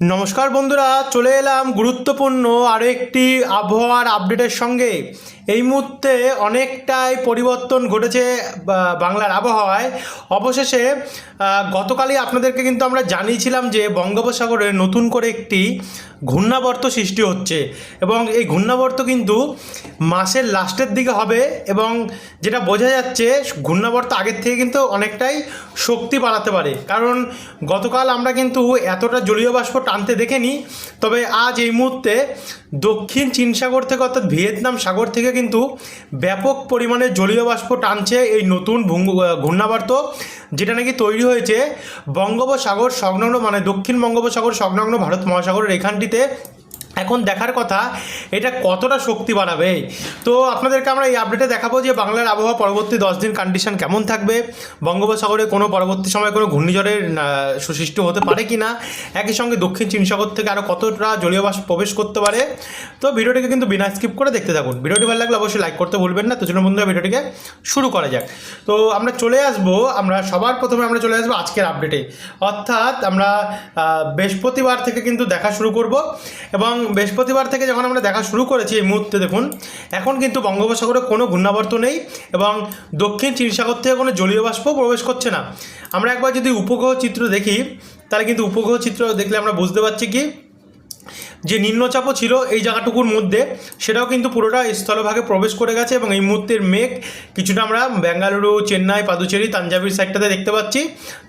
নমস্কার বন্ধুরা, চলে এলাম গুরুত্বপূর্ণ আরও একটি আবহাওয়ার আপডেটের সঙ্গে। এই মুহূর্তে অনেকটাই পরিবর্তন ঘটেছে বাংলার আবহাওয়ায়। অবশেষে গতকালই আপনাদেরকে কিন্তু আমরা জানিয়েছিলাম যে বঙ্গোপসাগরে নতুন করে একটি ঘূর্ণাবর্ত সৃষ্টি হচ্ছে এবং এই ঘূর্ণাবর্ত কিন্তু মাসের লাস্টের দিকে হবে এবং যেটা বোঝা যাচ্ছে ঘূর্ণাবর্ত আগের থেকে কিন্তু অনেকটাই শক্তি বাড়াতে পারে। কারণ গতকাল আমরা কিন্তু এতটা জলীয় বাষ্প টানতে দেখিনি, তবে আজ এই মুহূর্তে দক্ষিণ চীন সাগর থেকে অর্থাৎ ভিয়েতনাম সাগর থেকে কিন্তু ব্যাপক পরিমাণে জলীয় বাষ্প টানছে এই নতুন ঘূর্ণাবর্ত, যেটা নাকি তৈরি হয়েছে বঙ্গোপসাগর সংলগ্ন মানে দক্ষিণ বঙ্গোপসাগর সংলগ্ন ভারত মহাসাগরের এখানটিতে। এখন দেখার কথা, এটা কতটা শক্তি বাড়াবে? তো আপনাদেরকে আমরা এই আপডেটে দেখাবো যে বাংলার আবহাওয়া পরবর্তী দশ দিন কন্ডিশন কেমন থাকবে, বঙ্গোপসাগরে কোনো পরবর্তী সময় কোনো ঘূর্ণিঝড়ের সৃষ্টি হতে পারে কি না একই সঙ্গে দক্ষিণ চীন সাগর থেকে আরও কতটা জলীয় বাষ্প প্রবেশ করতে পারে, তো ভিডিওটিকে কিন্তু বিনা স্কিপ করে দেখতে থাকুন। ভিডিওটি ভালো লাগলে অবশ্যই লাইক করতে ভুলবেন না। তো জন্য বন্ধুরা, ভিডিওটিকে শুরু করা যাক। তো আমরা চলে আসব, আমরা সবার প্রথমে আমরা চলে আসব আজকের আপডেটে অর্থাৎ আমরা বৃহস্পতিবার থেকে কিন্তু দেখা শুরু করব এবং বৃহস্পতিবার থেকে যখন আমরা দেখা শুরু করেছি এই মুহূর্তে দেখুন, এখন কিন্তু বঙ্গোপসাগরে কোনো ঘূর্ণাবর্ত নেই এবং দক্ষিণ চীন সাগর থেকে কোনো জলীয় বাষ্প প্রবেশ করছে না। আমরা একবার যদি উপগ্রহ চিত্র দেখি, তাহলে কিন্তু উপগ্রহ চিত্র দেখলে আমরা বুঝতে পারছি কি যে নিম্নচাপও ছিল এই জায়গাটুকুর মধ্যে, সেটাও কিন্তু পুরোটা স্থলভাগে প্রবেশ করে গেছে এবং এই মুহূর্তের মেঘ কিছুটা আমরা বেঙ্গালুরু চেন্নাই, পাদুচেরি তাঞ্জাবির সাইডটাতে দেখতে পাচ্ছি।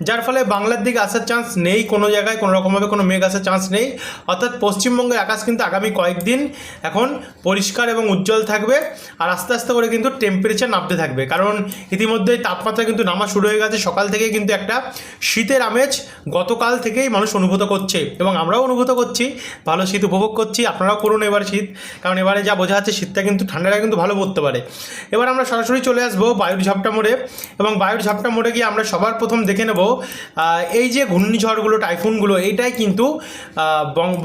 যার ফলে বাংলার দিকে আসার চান্স নেই কোনো জায়গায়, কোনো রকমভাবে কোনো মেঘ আসার চান্স নেই। অর্থাৎ পশ্চিমবঙ্গের আকাশ কিন্তু আগামী কয়েকদিন এখন পরিষ্কার এবং উজ্জ্বল থাকবে আর আস্তে আস্তে করে কিন্তু টেম্পারেচার নামতে থাকবে। কারণ ইতিমধ্যেই তাপমাত্রা কিন্তু নামা শুরু হয়ে গেছে। সকাল থেকেই কিন্তু একটা শীতের আমেজ গতকাল থেকেই মানুষ অনুভূত করছে এবং আমরাও অনুভূত করছি। ভালো শীত উপভোগ করছি, আপনারাও করুন এবার শীত। কারণ এবারে যা বোঝা যাচ্ছে, শীতটা কিন্তু ঠান্ডাটা কিন্তু ভালো পড়তে পারে। এবার আমরা সরাসরি চলে আসব বায়ুর ঝাপটা মোড়ে। এবং বায়ুর ঝাপটা মোড়ে গিয়ে আমরা সবার প্রথম দেখে নেব এই যে ঘূর্ণিঝড়গুলো, টাইফুনগুলো, এইটাই কিন্তু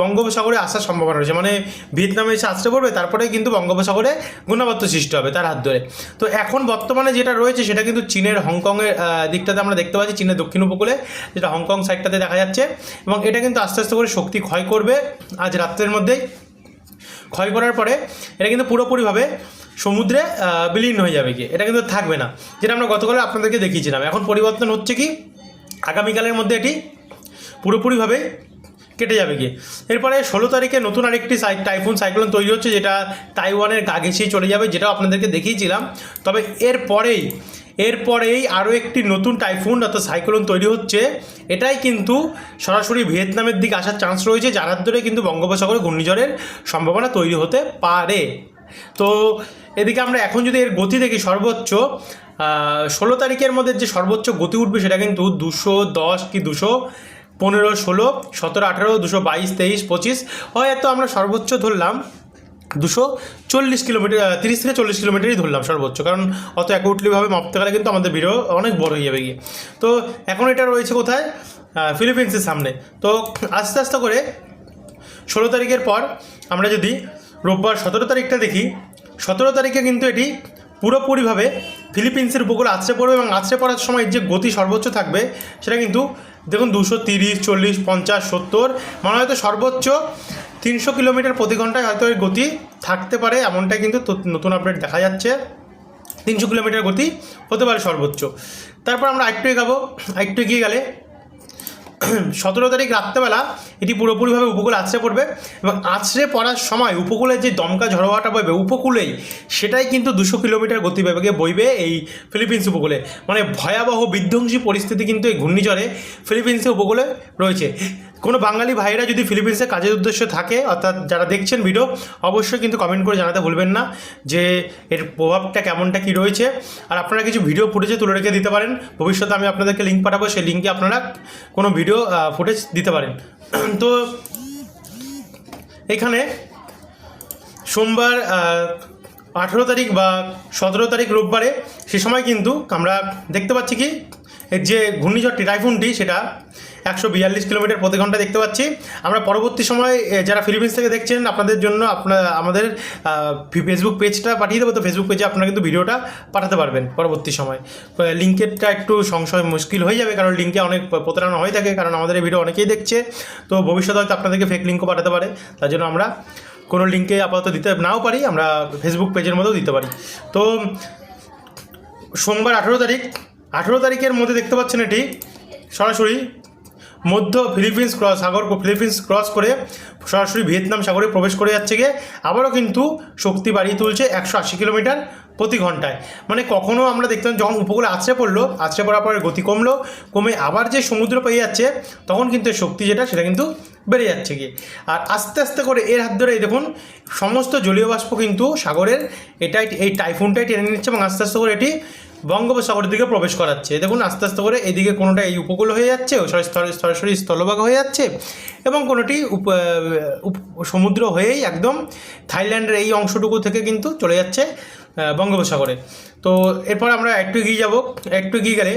বঙ্গোপসাগরে আসার সম্ভাবনা রয়েছে। মানে ভিয়েতনামে এসে আসতে পড়বে তারপরে কিন্তু বঙ্গোপসাগরে ঘূর্ণাবর্ত সৃষ্টি হবে তার হাত ধরে। তো এখন বর্তমানে যেটা রয়েছে, সেটা কিন্তু চীনের হংকংয়ের দিকটাতে আমরা দেখতে পাচ্ছি, চীনের দক্ষিণ উপকূলে, যেটা হংকং সাইডটাতে দেখা যাচ্ছে। এবং এটা কিন্তু আস্তে আস্তে করে শক্তি ক্ষয় করবে। আজ রাত্রের মধ্যেই ক্ষয় করার পরে এটা কিন্তু পুরোপুরিভাবে সমুদ্রে বিলীন হয়ে যাবে কি এটা কিন্তু থাকবে না। যেটা আমরা গতকালে আপনাদেরকে দেখিয়েছিলাম। এখন পরিবর্তন হচ্ছে কি? আগামীকালের মধ্যে এটি পুরোপুরিভাবে কেটে যাবে কি এরপরে ষোলো তারিখে নতুন আরেকটি টাইফুন সাইক্লোন তৈরি হচ্ছে, যেটা তাইওয়ানের গা ঘেঁষিয়ে চলে যাবে, যেটাও আপনাদেরকে দেখিয়েছিলাম। তবে এরপরেই এরপরেই আরও একটি নতুন টাইফুন অর্থাৎ সাইক্লোন তৈরি হচ্ছে। এটাই কিন্তু সরাসরি ভিয়েতনামের দিকে আসার চান্স রয়েছে যার হাত ধরে কিন্তু বঙ্গোপসাগরে ঘূর্ণিঝড়ের সম্ভাবনা তৈরি হতে পারে। তো এদিকে আমরা এখন যদি এর গতি দেখি সর্বোচ্চ ষোলো তারিখের মধ্যে যে সর্বোচ্চ গতি উঠবে সেটা কিন্তু দুশো দশ কি দুশো পনেরো, ষোলো, সতেরো, আঠেরো, দুশো বাইশ, তেইশ, পঁচিশ। হয়তো আমরা সর্বোচ্চ ধরলাম দুশো চল্লিশ কিলোমিটার তিরিশ থেকে চল্লিশ কিলোমিটারই ধরলাম সর্বোচ্চ। কারণ অত অ্যাকুরেটলিভাবে মাপতে গেলে কিন্তু আমাদের ভিডিও অনেক বড় হয়ে যাবে গিয়ে। তো এখন এটা রয়েছে কোথায়? ফিলিপিন্সের সামনে। তো আস্তে আস্তে করে ষোলো তারিখের পর আমরা যদি রোববার সতেরো তারিখটা দেখি, সতেরো তারিখে কিন্তু এটি পুরোপুরিভাবে ফিলিপিন্সের উপকূলে আছড়ে পড়বে এবং আছড়ে পড়ার সময় যে গতি সর্বোচ্চ থাকবে, সেটা কিন্তু দেখুন দুশো তিরিশ, চল্লিশ, পঞ্চাশ, সত্তর মানে হয়তো সর্বোচ্চ তিনশো কিলোমিটার প্রতি ঘন্টায় হয়তো এর গতি থাকতে পারে, এমনটাই কিন্তু নতুন আপডেট দেখা যাচ্ছে। তিনশো কিলোমিটার গতি হতে পারে সর্বোচ্চ। তারপর আমরা আরেকটু এগাবো, আরেকটু এগিয়ে গেলে। সতেরো তারিখ রাত্রেবেলা এটি পুরোপুরিভাবে উপকূলে আছড়ে পড়বে এবং আছড়ে পড়ার সময় উপকূলে যে দমকা ঝড়োয়াটা বইবে, উপকূলেই সেটাই কিন্তু দুশো কিলোমিটার গতি গতিবেগে বইবে এই ফিলিপিন্স উপকূলে। মানে ভয়াবহ বিধ্বংসী পরিস্থিতি কিন্তু এই ঘূর্ণিঝড়ে ফিলিপিন্সের উপকূলে রয়েছে। কোনো বাঙালি ভাইরা যদি ফিলিপিন্সে কাজের উদ্দেশ্য থাকে, অর্থাৎ যারা দেখছেন ভিডিও অবশ্যই কিন্তু কমেন্ট করে জানাতে ভুলবেন না যে এর প্রভাবটা কেমনটা, কী রয়েছে। আর আপনারা কিছু ভিডিও ফুটেজে তুলে রেখে দিতে পারেন। ভবিষ্যতে আমি আপনাদেরকে লিঙ্ক পাঠাবো, সেই লিঙ্কে আপনারা কোনো ভিডিও ফুটেজ দিতে পারেন। তো এখানে সোমবার আঠেরো তারিখ বা সতেরো তারিখ রোববারে সে সময় কিন্তু আমরা দেখতে পাচ্ছি কি এর যে ঘূর্ণিঝড়টি, টাইফুনটি, সেটা একশো বিয়াল্লিশ কিলোমিটার প্রতি ঘণ্টা দেখতে পাচ্ছি। আমরা পরবর্তী সময় যারা ফিলিপিন্স থেকে দেখছেন, আপনাদের জন্য আপনার আমাদের ফেসবুক পেজটা পাঠিয়ে দেবো। তো ফেসবুক পেজে আপনারা কিন্তু ভিডিওটা পাঠাতে পারবেন পরবর্তী সময়। লিঙ্কেরটা একটু সংশয় মুশকিল হয়ে যাবে, কারণ লিঙ্কে অনেক প্রতারণা হয়ে থাকে, কারণ আমাদের এই ভিডিও অনেকেই দেখছে। তো ভবিষ্যতে হয়তো আপনাদেরকে ফেক লিঙ্কও পাঠাতে পারে। তার জন্য আমরা কোনো লিঙ্কে আপাতত দিতে নাও পারি, আমরা ফেসবুক পেজের মধ্যেও দিতে পারি। তো সোমবার আঠেরো তারিখ আঠেরো তারিখের মধ্যে দেখতে পাচ্ছেন এটি। সরাসরি মধ্য ফিলিপিন্স ক্রস, সাগর ফিলিপিন্স ক্রস করে সরাসরি ভিয়েতনাম সাগরে প্রবেশ করে যাচ্ছে গিয়ে। আবারও কিন্তু শক্তি বাড়িয়ে তুলছে একশো আশি কিলোমিটার প্রতি ঘন্টায়। মানে কখনও আমরা দেখতাম যখন উপকূলে আছড়ে পড়ল, আছড়ে পড়ার পরে গতি কমলো, কমে আবার যে সমুদ্র পেয়ে যাচ্ছে, তখন কিন্তু শক্তি যেটা, সেটা কিন্তু বেড়ে যাচ্ছে গিয়ে। আর আস্তে আস্তে করে এর হাত ধরে দেখুন, সমস্ত জলীয় বাষ্প কিন্তু সাগরের এটাই, এই টাইফুনটাই টেনে নিচ্ছে এবং আস্তে আস্তে করে এটি বঙ্গোপসাগরের দিকে প্রবেশ করাচ্ছে। দেখুন, আস্তে আস্তে করে এদিকে কোনোটা এই উপকূল হয়ে যাচ্ছে সরাসরি স্থলভাগ হয়ে যাচ্ছে এবং কোনোটি সমুদ্র হয়েই একদম থাইল্যান্ডের এই অংশটুকু থেকে কিন্তু চলে যাচ্ছে বঙ্গোপসাগরে। তো এরপর আমরা একটু এগিয়ে যাব। একটু এগিয়ে গেলে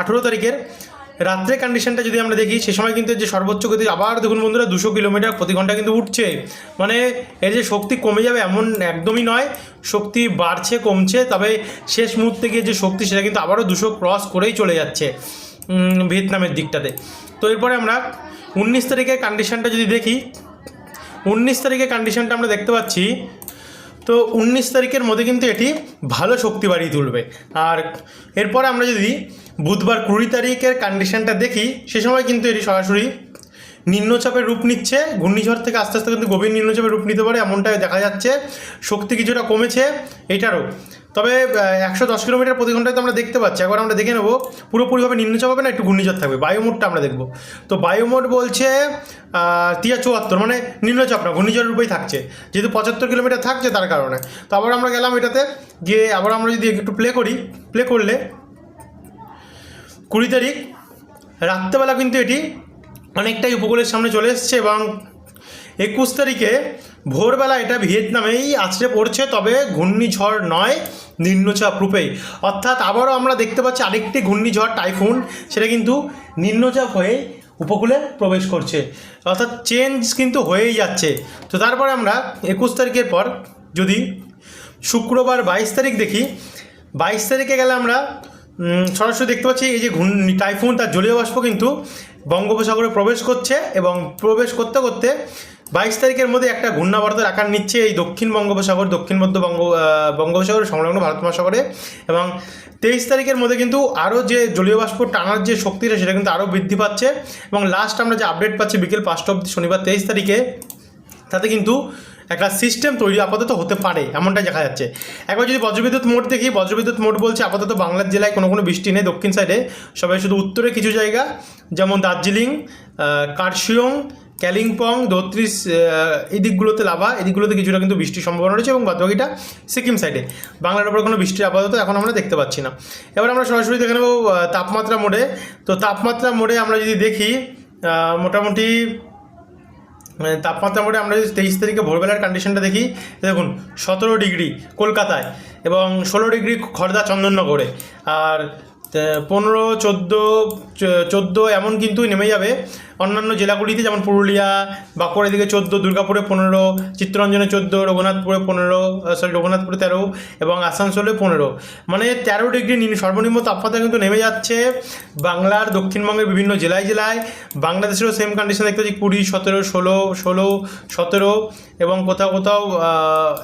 আঠেরো তারিখের রাত্রে কন্ডিশনটা যদি আমরা দেখি, সে সময় কিন্তু যে সর্বোচ্চ গতি, আবার দেখুন বন্ধুরা, দুশো কিলোমিটার প্রতি ঘণ্টা কিন্তু উঠছে। মানে এর যে শক্তি কমে যাবে এমন একদমই নয়, শক্তি বাড়ছে, কমছে, তবে শেষ মুহূর্তে গিয়ে যে শক্তি, সেটা কিন্তু আবারও দুশো ক্রস করেই চলে যাচ্ছে ভিয়েতনামের দিকটাতে। তো এরপরে আমরা উনিশ তারিখের কন্ডিশনটা যদি দেখি, উনিশ তারিখের কন্ডিশনটা আমরা দেখতে পাচ্ছি তো উনিশ তারিখের মধ্যে কিন্তু এটি ভালো শক্তি বাড়িয়ে তুলবে। আর এরপরে আমরা যদি বুধবার কুড়ি তারিখের কন্ডিশনটা দেখি, সে সময় কিন্তু এটি সরাসরি নিম্নচাপের রূপ নিচ্ছে। ঘূর্ণিঝড় থেকে আস্তে আস্তে কিন্তু গভীর নিম্নচাপের রূপ নিতে পারে, এমনটাই দেখা যাচ্ছে। শক্তি কিছুটা কমেছে, এটারও। তবে একশো দশ কিলোমিটার প্রতি ঘন্টায় তো আমরা দেখতে পাচ্ছি। একবার আমরা দেখে নেব। পুরোপুরিভাবে নিম্নচাপ হবে না, একটু ঘূর্ণিঝড় থাকবে। বায়ুমোডটা আমরা দেখব। তো বায়ুমোড বলছে তিয়া চুয়াত্তর মানে নিম্নচাপ না, ঘূর্ণিঝড়ের রূপেই থাকছে। যেহেতু পঁচাত্তর কিলোমিটার থাকছে, তার কারণে। তো আবার আমরা গেলাম এটাতে, গিয়ে আবার আমরা যদি একটু প্লে করি প্লে করলে, কুড়ি তারিখ, রাত্রেবেলা কিন্তু এটি অনেকটাই উপকূলের সামনে চলে এসছে এবং একুশ তারিখে ভোরবেলা এটা ভিয়েতনামেই আছড়ে পড়ছে, তবে ঘূর্ণিঝড় নয়, নিম্নচাপ রূপেই। অর্থাৎ আবারও আমরা দেখতে পাচ্ছি আরেকটি ঘূর্ণিঝড়, টাইফুন, সেটা কিন্তু নিম্নচাপ হয়ে উপকূলে প্রবেশ করছে। অর্থাৎ চেঞ্জ কিন্তু হয়েই যাচ্ছে। তো তারপরে আমরা একুশ তারিখের পর যদি শুক্রবার বাইশ তারিখ দেখি, বাইশ তারিখে গেলে আমরা সরাসরি দেখতে পাচ্ছি এই যে ঘূর্ণি, টাইফুন, তার জলীয় বাষ্প কিন্তু বঙ্গোপসাগরে প্রবেশ করছে এবং প্রবেশ করতে করতে বাইশ তারিখের মধ্যে একটা ঘূর্ণাবর্তের আকার নিচ্ছে এই দক্ষিণ বঙ্গোপসাগর, দক্ষিণ মধ্য বঙ্গ বঙ্গোপসাগর, সংলগ্ন ভারত মহাসাগরে। এবং তেইশ তারিখের মধ্যে কিন্তু আরও যে জলীয় বাষ্প টানার যে শক্তিটা সেটা কিন্তু আরও বৃদ্ধি পাচ্ছে। এবং লাস্ট আমরা যে আপডেট পাচ্ছি বিকেল পাঁচটা অবধি, শনিবার তেইশ তারিখে, তাতে কিন্তু একটা সিস্টেম তৈরি আপাতত হতে পারে, এমনটাই দেখা যাচ্ছে। একবার যদি বজ্রবিদ্যুৎ মোড দেখি, বজ্রবিদ্যুৎ মোট বলছে আপাতত বাংলার জেলায় কোনো কোনো বৃষ্টি নেই দক্ষিণ সাইডে সবাই শুধু উত্তরে কিছু জায়গা, যেমন দার্জিলিং কার্শিয়ং ক্যালিম্পং, ধত্রিশ এই দিকগুলোতে লাভা, এই দিকগুলোতে কিছুটা কিন্তু বৃষ্টির সম্ভাবনা রয়েছে এবং বাদবাকিটা সিকিম সাইডে। বাংলার ওপর কোনো বৃষ্টির আপাতত এখন আমরা দেখতে পাচ্ছি না। এবার আমরা সরাসরি দেখে নেব তাপমাত্রা মোডে। তো তাপমাত্রা মোডে আমরা যদি দেখি মোটামুটি মানে তাপমাত্রা মোড়ে আমরা যদি তেইশ তারিখে ভোরবেলার কন্ডিশনটা দেখি দেখুন, সতেরো ডিগ্রি কলকাতায় এবং ষোলো ডিগ্রি খড়দা চন্দননগরে। আর পনেরো, চোদ্দ চোদ্দ এমন কিন্তু নেমে যাবে। অন্যান্য জেলাগুলিতে, যেমন পুরুলিয়া বাঁকুড়া দিকে চোদ্দ, দুর্গাপুরে পনেরো, চিত্তরঞ্জনে চোদ্দ, রঘুনাথপুরে পনেরো সরি রঘুনাথপুরে তেরো এবং আসানসোলে পনেরো। মানে তেরো ডিগ্রি নিম্ন- সর্বনিম্ন তাপমাত্রা কিন্তু নেমে যাচ্ছে বাংলার দক্ষিণবঙ্গের বিভিন্ন জেলায় জেলায়। বাংলাদেশেরও সেম কন্ডিশন দেখতে পাচ্ছি, কুড়ি, সতেরো, ষোলো ষোলো, সতেরো এবং কোথাও কোথাও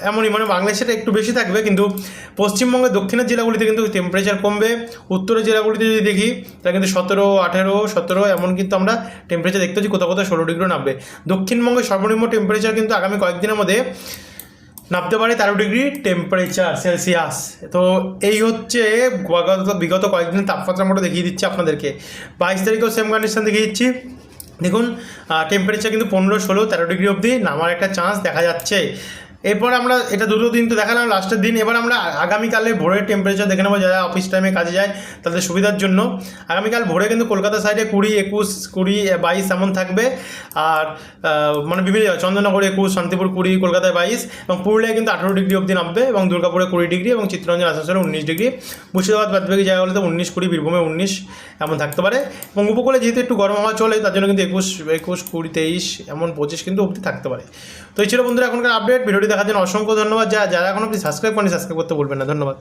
এমনই। মানে বাংলাদেশের একটু বেশি থাকবে, কিন্তু পশ্চিমবঙ্গের দক্ষিণের জেলাগুলিতে কিন্তু টেম্পারেচার কমবে। উত্তরের জেলাগুলিতে যদি দেখি, তাহলে কিন্তু সতেরো, আঠেরো, সতেরো, এমন কিন্তু আমরা টেম্পারেচার দেখতে হচ্ছে কোথাও কোথাও ষোলো ডিগ্রি নামবে। দক্ষিণবঙ্গের সর্বনিম্ন টেম্পারেচার কিন্তু আগামী কয়েকদিনের মধ্যে নামতে পারে তেরো ডিগ্রি টেম্পারেচার সেলসিয়াস তো এই হচ্ছে বিগত বিগত কয়েকদিনের তাপমাত্রা মতো দেখিয়ে দিচ্ছি আপনাদেরকে। বাইশ তারিখেও সেম কন্ডিশন দেখিয়ে দিচ্ছি। দেখুন টেম্পারেচার কিন্তু পনেরো, ষোলো, তেরো ডিগ্রি অবধি নামার একটা চান্স দেখা যাচ্ছে। এরপর আমরা, এটা দুটো দিন তো দেখালাম লাস্টের দিন। এবার আমরা আগামীকালে ভোরের টেম্পারেচার দেখে নেব, যারা অফিস টাইমে কাজে যায়, তাদের সুবিধার জন্য। আগামীকাল ভোরে কিন্তু কলকাতা সাইডে কুড়ি, একুশ, কুড়ি, বাইশ এমন থাকবে। আর মানে বিভিন্ন চন্দননগর একুশ, শান্তিপুর কুড়ি, কলকাতায় বাইশ, এবং পুরুলিয়ায় কিন্তু আঠেরো ডিগ্রি অবধি নামবে, এবং দুর্গাপুরে কুড়ি ডিগ্রি, এবং চিত্তরঞ্জন আসানসোলে উনিশ ডিগ্রি, মুর্শিদাবাদ, বাদবাকি জায়গাগুলোতে উনিশ কুড়ি, বীরভূমে উনিশ এমন থাকতে পারে। এবং উপকূলে যেহেতু একটু গরম হওয়া চলে, তার জন্য কিন্তু একুশ একুশ, কুড়ি, তেইশ, এমন পঁচিশ কিন্তু অবধি থাকতে পারে। তো এই ছিল বন্ধুরা, এখনকার আপডেট ভিডিওটি দেখার জন্য অসংখ্য ধন্যবাদ। যা যারা এখনও আপনি সাবস্ক্রাইব করেন সাবস্ক্রাইব করতে বলবেন না। ধন্যবাদ।